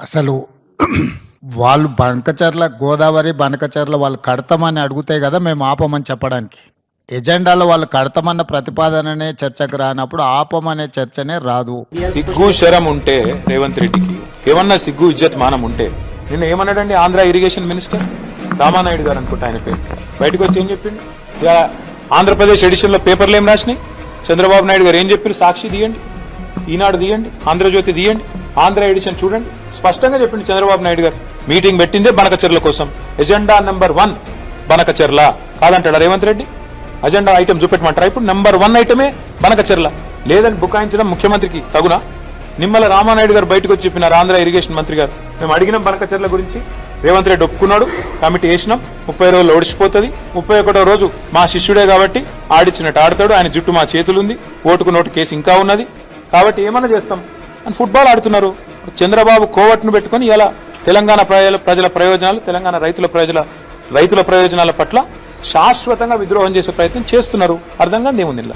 అసలు వాళ్ళు బనకచర్ల గోదావరి బనకచర్ల వాళ్ళు కడతామని అడిగితే కదా మేము ఆపమని చెప్పడానికి. ఎజెండాలో వాళ్ళు కడతామన్న ప్రతిపాదననే చర్చకు రానప్పుడు ఆపమనే చర్చనే రాదు. సిగ్గు శరం ఉంటే రేవంత్ రెడ్డికి ఏమన్నా సిగ్గు ఇజ్జత్ మానం ఉంటే. నిన్న ఏమన్నాడండి ఆంధ్ర ఇరిగేషన్ మినిస్టర్? రామానాయుడు గారు అనుకుంటా ఆయన పేరు. బయటకు వచ్చి ఏం చెప్పిండు? ఇక ఆంధ్రప్రదేశ్ ఎడిషన్లో పేపర్లు ఏం రాసినాయి? చంద్రబాబు నాయుడు గారు ఏం చెప్పారు? సాక్షి తీయండి. ఈనాడు తీయండి. ఆంధ్రజ్యోతి తీయండి. ఆంధ్ర ఎడిషన్ చూడండి. స్పష్టంగా చెప్పింది చంద్రబాబు నాయుడు గారు. మీటింగ్ పెట్టిందే బనకచెర్ల కోసం. Agenda number one Banakacherla. కాదంటాడు Revanth Reddy? Agenda item చూపెట్టమంటారా? ఇప్పుడు నెంబర్ వన్ ఐటమే బనకచెర్ల. లేదని బుకాయించడం ముఖ్యమంత్రికి తగునా? నిమ్మల రామానాయుడు గారు బయటకు వచ్చి చెప్పినారు ఆంధ్ర ఇరిగేషన్ మంత్రి గారు. మేము అడిగినాం బనకచెర్ల గురించి. రేవంత్ రెడ్డి ఒప్పుకున్నాడు. కమిటీ వేసినాం. ముప్పై రోజులు ఓడిచిపోతుంది. ముప్పై ఒకటో రోజు మా శిష్యుడే కాబట్టి ఆడిచ్చినట్టు ఆడతాడు. ఆయన జుట్టు మా చేతులుంది. ఓటుకు నోటు కేసు ఇంకా ఉన్నది. కాబట్టి ఏమన్నా చేస్తాం. అని ఫుట్బాల్ ఆడుతున్నారు. చంద్రబాబు కోవట్ను పెట్టుకొని ఇలా తెలంగాణ ప్రజల ప్రజల ప్రయోజనాలు తెలంగాణ రైతుల ప్రజల రైతుల ప్రయోజనాల పట్ల శాశ్వతంగా విద్రోహం చేసే ప్రయత్నం చేస్తున్నారు. అర్థం కాదు ఏముంది ఇలా?